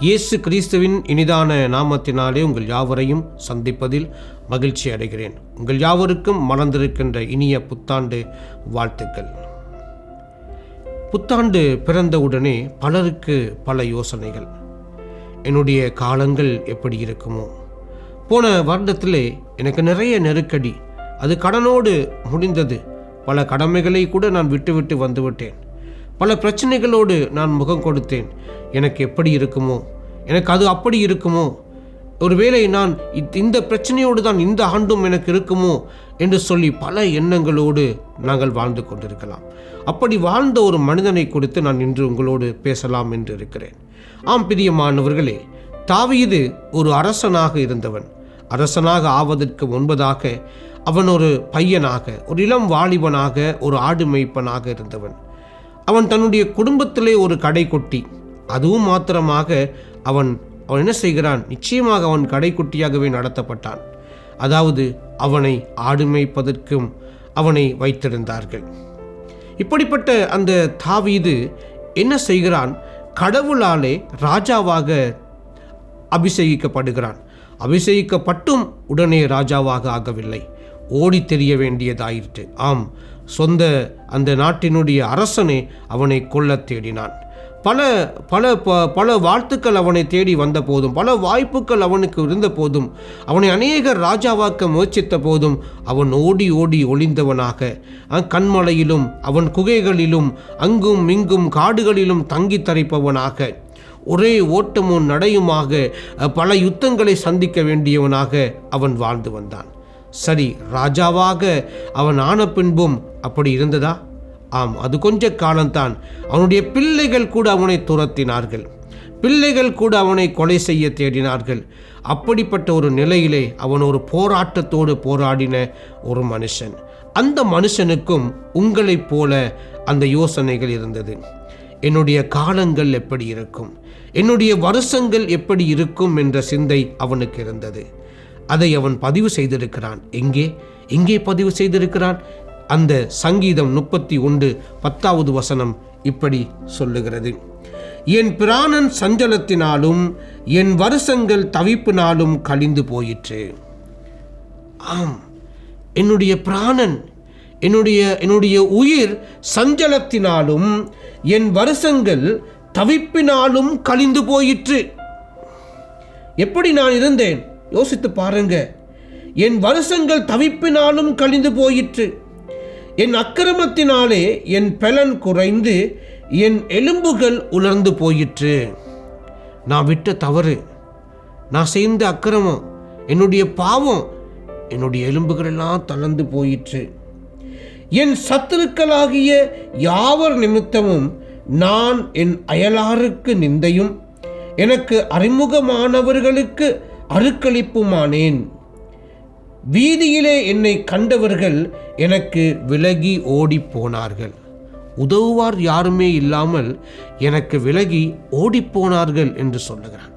இயேசு கிறிஸ்துவின் இனிதான நாமத்தினாலே உங்கள் யாவரையும் சந்திப்பதில் மகிழ்ச்சி அடைகிறேன். உங்கள் யாவருக்கும் மலர்ந்திருக்கின்ற இனிய புத்தாண்டு வாழ்த்துக்கள். புத்தாண்டு பிறந்தவுடனே பலருக்கு பல யோசனைகள். என்னுடைய காலங்கள் எப்படி இருக்குமோ. போன வருடத்திலே எனக்கு நிறைய நெருக்கடி. அது கடனோடு முடிந்தது. பல கடமைகளை கூட நான் விட்டுவிட்டு வந்துவிட்டேன். பல பிரச்சனைகளோடு நான் முகம் கொடுத்தேன். எனக்கு எப்படி இருக்குமோ. எனக்கு அது அப்படி இருக்குமோ? ஒருவேளை நான் இத்- இந்த பிரச்சனையோடு தான் இந்த ஆண்டும் எனக்கு இருக்குமோ? என்று சொல்லி பல எண்ணங்களோடு நாங்கள் வாழ்ந்து கொண்டிருக்கலாம். அப்படி வாழ்ந்த ஒரு மனிதனை கொடுத்து நான் இன்று உங்களோடு பேசலாம் என்று இருக்கிறேன். ஆம் பிரியமானவர்களே தாவீது ஒரு அரசனாக இருந்தவன். அரசனாக ஆவதற்கு முன்பதாக அவன் ஒரு பையனாக ஒரு இளம் வாலிபனாக ஒரு ஆடு மேய்ப்பனாக இருந்தவன். அவன் தன்னுடைய குடும்பத்திலே ஒரு கடை கொட்டி அதுவும் மாத்திரமாக அவன் அவன் என்ன செய்கிறான்? நிச்சயமாக அவன் கடைக்குட்டியாகவே நடத்தப்பட்டான். அதாவது அவனை ஆடுமைப்பதற்கும் அவனை வைத்திருந்தார்கள். இப்படிப்பட்ட அந்த தாவீது என்ன செய்கிறான்? கடவுளாலே ராஜாவாக அபிஷேகிக்கப்படுகிறான். அபிஷேகிக்கப்பட்டும் உடனே ராஜாவாக ஆகவில்லை. ஓடி தெரிய வேண்டியதாயிற்று. ஆம் சொந்த அந்த நாட்டினுடைய அரசனே அவனை கொல்ல தேடினான். பல பல ப- பல வாழ்த்துக்கள் அவனை தேடி வந்த போதும் பல வாய்ப்புகள் அவனுக்கு இருந்த போதும் அவனை அநேகர் ராஜாவாக்க முயற்சித்த போதும் அவன் ஓடி ஓடி ஒளிந்தவனாக. கண்மலையிலும் அவன் குகைகளிலும் அங்கும் இங்கும் காடுகளிலும் தங்கி தரிப்பவனாக. ஒரே ஓட்டமும் நடையுமாக பல யுத்தங்களை சந்திக்க வேண்டியவனாக அவன் வாழ்ந்து வந்தான். சரி ராஜாவாக அவன் ஆன பின்பும் அப்படி இருந்ததா? ஆம் அது கொஞ்ச காலம்தான். அவனுடைய பிள்ளைகள் கூட அவனை துரத்தினார்கள். பிள்ளைகள் கூட அவனை கொலை செய்ய தேடினார்கள். அப்படிப்பட்ட ஒரு நிலையிலே அவன் ஒரு போராட்டத்தோடு போராடின ஒரு மனுஷன். அந்த மனுஷனுக்கும் உங்களைப் போல அந்த யோசனைகள் இருந்தது. என்னுடைய காலங்கள் எப்படி இருக்கும்? என்னுடைய வருஷங்கள் எப்படி இருக்கும் என்ற சிந்தை அவனுக்கு இருந்தது. அதை அவன் பதிவு செய்திருக்கிறான். எங்கே? எங்கே பதிவு செய்திருக்கிறான்? அந்த சங்கீதம் முப்பத்தி ஒன்று பத்தாவது வசனம் இப்படி சொல்லுகிறது. என் பிராணன் சஞ்சலத்தினாலும் என் வருஷங்கள் தவிப்பினாலும் கழிந்து போயிற்று. ஆம் என்னுடைய பிராணன் என்னுடைய என்னுடைய உயிர் சஞ்சலத்தினாலும் என் வருஷங்கள் தவிப்பினாலும் கழிந்து போயிற்று. எப்படி நான் இருந்தேன்? யோசித்து பாருங்க. என் வருஷங்கள் தவிப்பினாலும் கழிந்து போயிற்று. என் அக்கிரமத்தினாலே என் பலன் குறைந்து என் எலும்புகள் உலர்ந்து போயிற்று. நான் விட்ட தவறு நான் செய்த அக்கிரமம் என்னுடைய பாவம் என்னுடைய எலும்புகள் எல்லாம் தளர்ந்து போயிற்று. என் சத்துருக்களாகிய யாவர் நிமித்தமும் நான் என் அயலாருக்கு நிந்தையும் எனக்கு அறிமுகமானவர்களுக்கு அருக்களிப்புமானேன். வீதியிலே என்னை கண்டவர்கள் எனக்கு விலகி ஓடிப் போனார்கள் உதவுவார் யாருமே இல்லாமல் எனக்கு விலகி ஓடிப்போனார்கள் என்று சொல்லுகிறான்.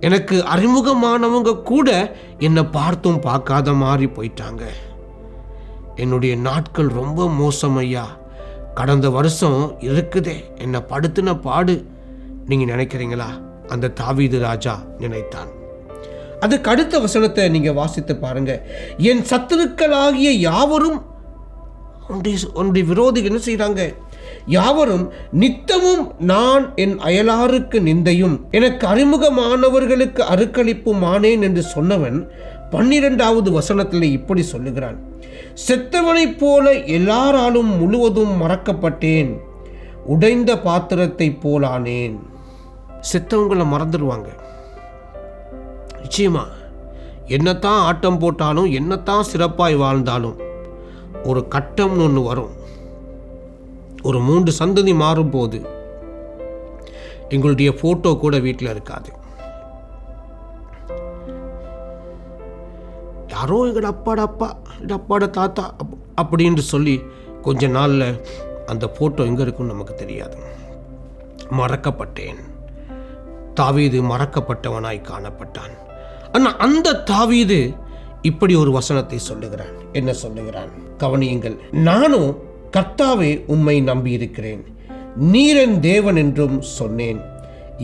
எனக்கு அறிமுகமானவங்க கூட என்னை பார்த்தும் பார்க்காத மாதிரி போயிட்டாங்க. என்னுடைய நாட்கள் ரொம்ப மோசம் ஐயா. கடந்த வருஷம் இருக்குதே. என்னை படுத்தின பாடு. நீங்கள் நினைக்கிறீங்களா? அந்த தாவீது ராஜா நினைத்தான். அதுக்கு அடுத்த வசனத்தை நீங்கள் வாசித்து பாருங்க. என் சத்துருக்களாகிய யாவரும் உன்னுடைய உன்னுடைய விரோதிகள் என்ன செய்கிறாங்க யாவரும் நித்தமும் நான் என் அயலாருக்கு நிந்தையும் எனக்கு அறிமுகமானவர்களுக்கு அருக்களிப்புமானேன் என்று சொன்னவன் பன்னிரெண்டாவது வசனத்தில் இப்படி சொல்லுகிறான். செத்தவனைப் போல எல்லாராலும் முழுவதும் மறக்கப்பட்டேன் உடைந்த பாத்திரத்தைப் போலானேன். செத்தவங்களை மறந்துடுவாங்க. நிச்சயமா. என்னத்தான் ஆட்டம் போட்டாலும் என்னத்தான் சிறப்பாய் வாழ்ந்தாலும் ஒரு கட்டம்னு ஒன்று வரும். ஒரு மூன்று சந்ததி மாறும்போது எங்களுடைய ஃபோட்டோ கூட வீட்டில் இருக்காது. யாரோ எங்களோட அப்பாட அப்பா அப்பாட தாத்தா அப்- அப்படின்னு சொல்லி கொஞ்ச நாளில் அந்த ஃபோட்டோ எங்கே இருக்குன்னு நமக்கு தெரியாது. மறக்கப்பட்டேன். தாவீது மறக்கப்பட்டவனாய் காணப்பட்டான். ஆனால் அந்த தாவீது இப்படி ஒரு வசனத்தை சொல்லுகிறான். என்ன சொல்லுகிறான்? கவனியுங்கள் நானும் கர்த்தாவே உம்மை நம்பியிருக்கிறேன். நீரன் தேவன் என்றும் சொன்னேன்.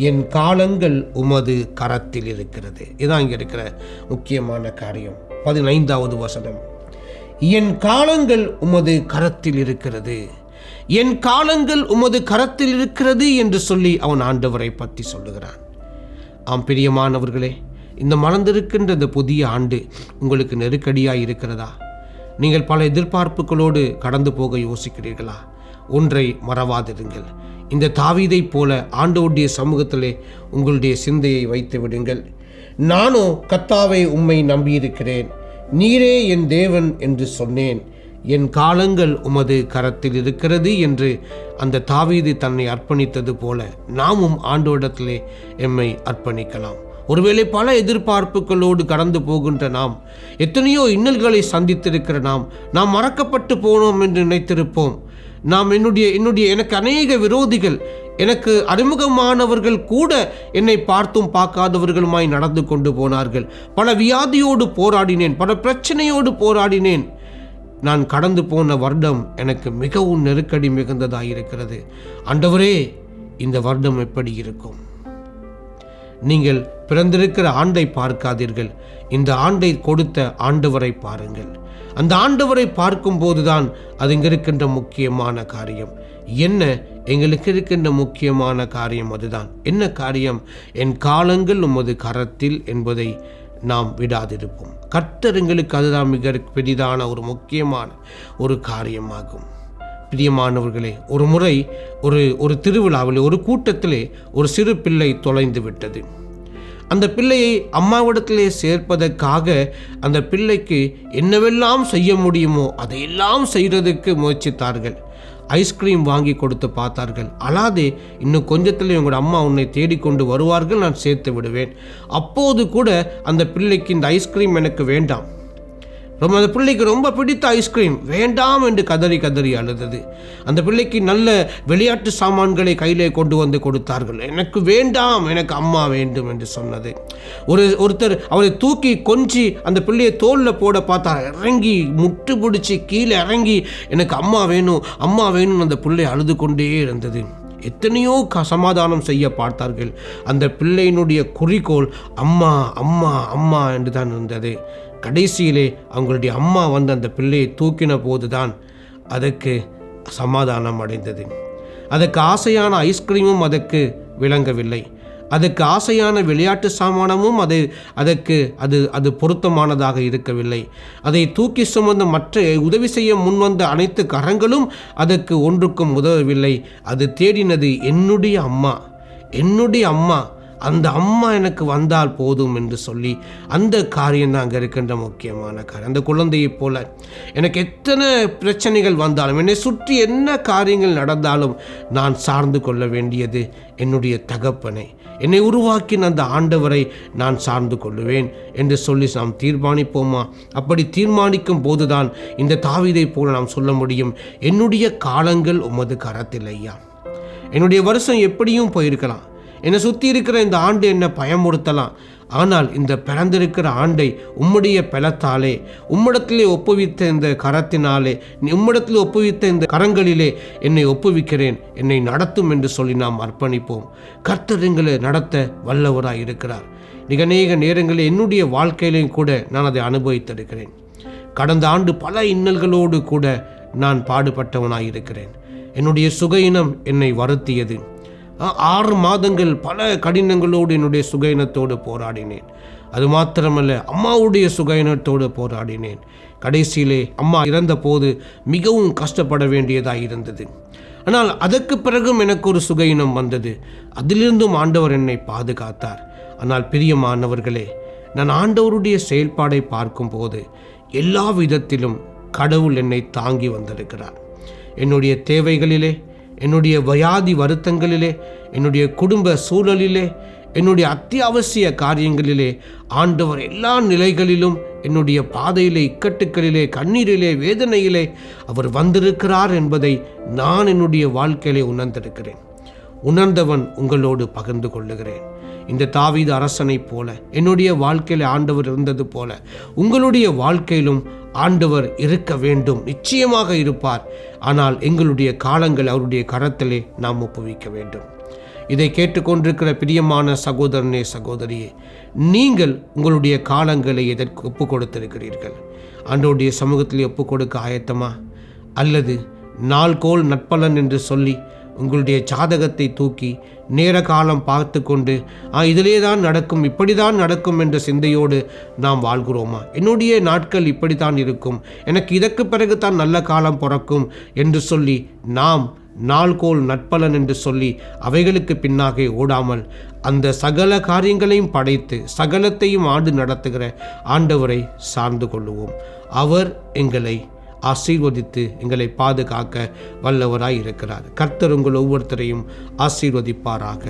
என் காலங்கள் உமது கரத்தில் இருக்கிறது. இதான் இங்கே இருக்கிற முக்கியமான காரியம். பதினைந்தாவது வசனம். என் காலங்கள் உமது கரத்தில் இருக்கிறது. என் காலங்கள் உமது கரத்தில் இருக்கிறது என்று சொல்லி அவன் ஆண்டவரை பற்றி சொல்லுகிறான். ஆம் பிரியமானவர்களே இந்த மலர்ந்திருக்கின்ற இந்த புதிய ஆண்டு உங்களுக்கு நெருக்கடியாக இருக்கிறதா? நீங்கள் பல எதிர்பார்ப்புகளோடு கடந்து போக யோசிக்கிறீர்களா? ஒன்றை மறவாதிருங்கள். இந்த தாவீதைப் போல ஆண்டோடைய சமூகத்திலே உங்களுடைய சிந்தையை வைத்து விடுங்கள். நானோ கத்தாவை உம்மை நம்பியிருக்கிறேன். நீரே என் தேவன் என்று சொன்னேன். என் காலங்கள் உமது கரத்தில் இருக்கிறது என்று அந்த தாவீது தன்னை அர்ப்பணித்தது போல நாமும் ஆண்டோடத்திலே எம்மை அர்ப்பணிக்கலாம். ஒருவேளை பல எதிர்பார்ப்புகளோடு கடந்து போகின்ற நாம் எத்தனையோ இன்னல்களை சந்தித்திருக்கிற நாம் நாம் மறக்கப்பட்டு போனோம் என்று நினைத்திருப்போம். நாம் என்னுடைய என்னுடைய எனக்கு அநேக விரோதிகள் எனக்கு அறிமுகமானவர்கள் கூட என்னை பார்த்தும் பார்க்காதவர்களுமாய் நடந்து கொண்டு போனார்கள். பல வியாதியோடு போராடினேன் பல பிரச்சனையோடு போராடினேன். நான் கடந்து போன வருடம் எனக்கு மிகவும் நெருக்கடி மிகுந்ததாக இருக்கிறது அண்டவரே இந்த வருடம் எப்படி இருக்கும்? நீங்கள் பிறந்திருக்கிற ஆண்டை பார்க்காதீர்கள். இந்த ஆண்டை கொடுத்த ஆண்டவரை பாருங்கள். அந்த ஆண்டவரை பார்க்கும்போதுதான் அது இங்கே இருக்கின்ற முக்கியமான காரியம். என்ன? எங்களுக்கு இருக்கின்ற முக்கியமான காரியம் அதுதான். என்ன காரியம்? என் காலங்கள் உமது கரத்தில் என்பதை நாம் விடாதிருப்போம். கர்த்தர் எங்களுக்கு அதுதான் மிக பெரிதான ஒரு முக்கியமான ஒரு காரியமாகும். பிரியமானவர்களே ஒரு முறை ஒரு ஒரு திருவிழாவில் ஒரு கூட்டத்திலே ஒரு சிறு பிள்ளை தொலைந்து விட்டது. அந்த பிள்ளையை அம்மாவிடத்திலே சேர்ப்பதற்காக அந்த பிள்ளைக்கு என்னவெல்லாம் செய்ய முடியுமோ அதையெல்லாம் செய்கிறதுக்கு முயற்சித்தார்கள். ஐஸ்கிரீம் வாங்கி கொடுத்து பார்த்தார்கள். அலாதே இன்னும் கொஞ்சத்தில் உங்களோட அம்மா உன்னை தேடிக்கொண்டு வருவார்கள் நான் சேர்த்து விடுவேன். அப்போது கூட அந்த பிள்ளைக்கு இந்த ஐஸ்கிரீம் எனக்கு வேண்டாம். அந்த பிள்ளைக்கு ரொம்ப பிடித்த ஐஸ்கிரீம் வேண்டாம் என்று கதறி கதறி அழுதது. அந்த பிள்ளைக்கு நல்ல விளையாட்டு சாமான்களை கையிலே கொண்டு வந்து கொடுத்தார்கள். எனக்கு வேண்டாம் எனக்கு அம்மா வேண்டும் என்று சொன்னது. ஒரு ஒருத்தர் அவரை தூக்கி கொஞ்சி அந்த பிள்ளையை தோளில் போட பார்த்தார். இறங்கி முட்டு பிடிச்சி கீழே இறங்கி எனக்கு அம்மா வேணும் அம்மா வேணும்னு அந்த பிள்ளை அழுது கொண்டே இருந்தது. எத்தனையோ க சமாதானம் செய்ய பார்த்தார்கள். அந்த பிள்ளையினுடைய குறிக்கோள் அம்மா அம்மா அம்மா என்று தான் இருந்தது. கடைசியிலே அவங்களுடைய அம்மா வந்து அந்த பிள்ளையை தூக்கின போதுதான் அதற்கு சமாதானம் அடைந்தது. அதற்கு ஆசையான ஐஸ்கிரீமும் அதற்கு விளங்கவில்லை. அதுக்கு ஆசையான விளையாட்டு சாமானமும் அது அதற்கு அது அது பொருத்தமானதாக இருக்கவில்லை. அதை தூக்கி சுமந்த மற்ற உதவி செய்ய முன்வந்த அனைத்து கரங்களும் அதற்கு ஒன்றுக்கும் உதவவில்லை. அது தேடினது என்னுடைய அம்மா. என்னுடைய அம்மா. அந்த அம்மா எனக்கு வந்தால் போதும் என்று சொல்லி அந்த காரியம் தான் அங்கே இருக்கின்ற முக்கியமான காரியம். அந்த குழந்தையைப் போல எனக்கு எத்தனை பிரச்சனைகள் வந்தாலும் என்னை சுற்றி என்ன காரியங்கள் நடந்தாலும் நான் சார்ந்து கொள்ள வேண்டியது என்னுடைய தகப்பனை. என்னை உருவாக்கின அந்த ஆண்டவரை நான் சார்ந்து கொள்ளுவேன் என்று சொல்லி நாம் தீர்மானிப்போமா? அப்படி தீர்மானிக்கும் போதுதான் இந்த தாவிதை போல நாம் சொல்ல முடியும் என்னுடைய காலங்கள் உமது கரத்தில் ஐயா என்னுடைய வருஷம் எப்படியும் போயிருக்கலாம். என்னை சுற்றி இருக்கிற இந்த ஆண்டு என்னை பயமுறுத்தலாம். ஆனால் இந்த பிறந்திருக்கிற ஆண்டை உம்முடைய பலத்தாலே உம்மிடத்திலே ஒப்புவித்த இந்த கரத்தினாலே உம்மிடத்தில் ஒப்புவித்த இந்த கரங்களிலே என்னை ஒப்புவிக்கிறேன் என்னை நடத்தும் என்று சொல்லி நாம் அர்ப்பணிப்போம். கர்த்தர் எங்களை நடத்த வல்லவராய் இருக்கிறார். மிக அநேக நேரங்களில் என்னுடைய வாழ்க்கையிலையும் கூட நான் அதை அனுபவித்திருக்கிறேன். கடந்த ஆண்டு பல இன்னல்களோடு கூட நான் பாடுபட்டவனாய் இருக்கிறேன். என்னுடைய சுகையினம் என்னை வருத்தியது. ஆறு மாதங்கள் பல கடினங்களோடு என்னுடைய சுகையினத்தோடு போராடினேன். அது மாத்திரமல்ல அம்மாவுடைய சுகையினத்தோடு போராடினேன். கடைசியிலே அம்மா இறந்தபோது மிகவும் கஷ்டப்பட வேண்டியதாக இருந்தது. ஆனால் அதற்கு பிறகும் எனக்கு ஒரு சுகையினம் வந்தது. அதிலிருந்தும் ஆண்டவர் என்னை பாதுகாத்தார். ஆனால் பிரியமானவர்களே நான் ஆண்டவருடைய செயல்பாடை பார்க்கும்போது எல்லா விதத்திலும் கடவுள் என்னை தாங்கி வந்திருக்கிறார். என்னுடைய தேவைகளிலே என்னுடைய வியாதி வருத்தங்களிலே என்னுடைய குடும்ப சூழலிலே என்னுடைய அத்தியாவசிய காரியங்களிலே ஆண்டவர் எல்லா நிலைகளிலும் என்னுடைய பாதையிலே இக்கட்டுக்களிலே கண்ணீரிலே வேதனையிலே அவர் வந்திருக்கிறார் என்பதை நான் என்னுடைய வாழ்க்கையிலே உணர்ந்திருக்கிறேன். உணர்ந்தவன் உங்களோடு பகிர்ந்து கொள்ளுகிறேன். இந்த தாவீது அரசனைப் போல என்னுடைய வாழ்க்கையில ஆண்டவர் இருந்தது போல உங்களுடைய வாழ்க்கையிலும் ஆண்டவர் இருக்க வேண்டும் நிச்சயமாக இருப்பார். ஆனால் எங்களுடைய காலங்கள் அவருடைய கரத்திலே நாம் ஒப்புவிக்க வேண்டும். இதை கேட்டுக்கொண்டிருக்கிற பிரியமான சகோதரனே சகோதரியே நீங்கள் உங்களுடைய காலங்களை எதற்கு ஒப்பு கொடுத்திருக்கிறீர்கள் ஆண்டோடைய சமூகத்தில் ஒப்பு கொடுக்க ஆயத்தமா? அல்லது நாள்கோள் நட்பலன் என்று சொல்லி உங்களுடைய ஜாதகத்தை தூக்கி நேர காலம் பார்த்து கொண்டு ஆ இதிலே தான் நடக்கும் இப்படி தான் நடக்கும் என்ற சிந்தையோடு நாம் வாழ்கிறோமா? என்னுடைய நாட்கள் இப்படி தான் இருக்கும். எனக்கு இதற்கு பிறகு தான் நல்ல காலம் பிறக்கும் என்று சொல்லி நாம் நாள்கோள் நட்பலன் என்று சொல்லி அவைகளுக்கு பின்னாக ஓடாமல் அந்த சகல காரியங்களையும் படைத்து சகலத்தையும் ஆண்டு நடத்துகிற ஆண்டவரை சார்ந்து கொள்ளுவோம். அவர் எங்களை ஆசீர்வதித்து எங்களை பாதுகாக்க வல்லவராய் இருக்கிறார் கர்த்தர் உங்கள் ஒவ்வொருத்தரையும் ஆசீர்வதிப்பாராக.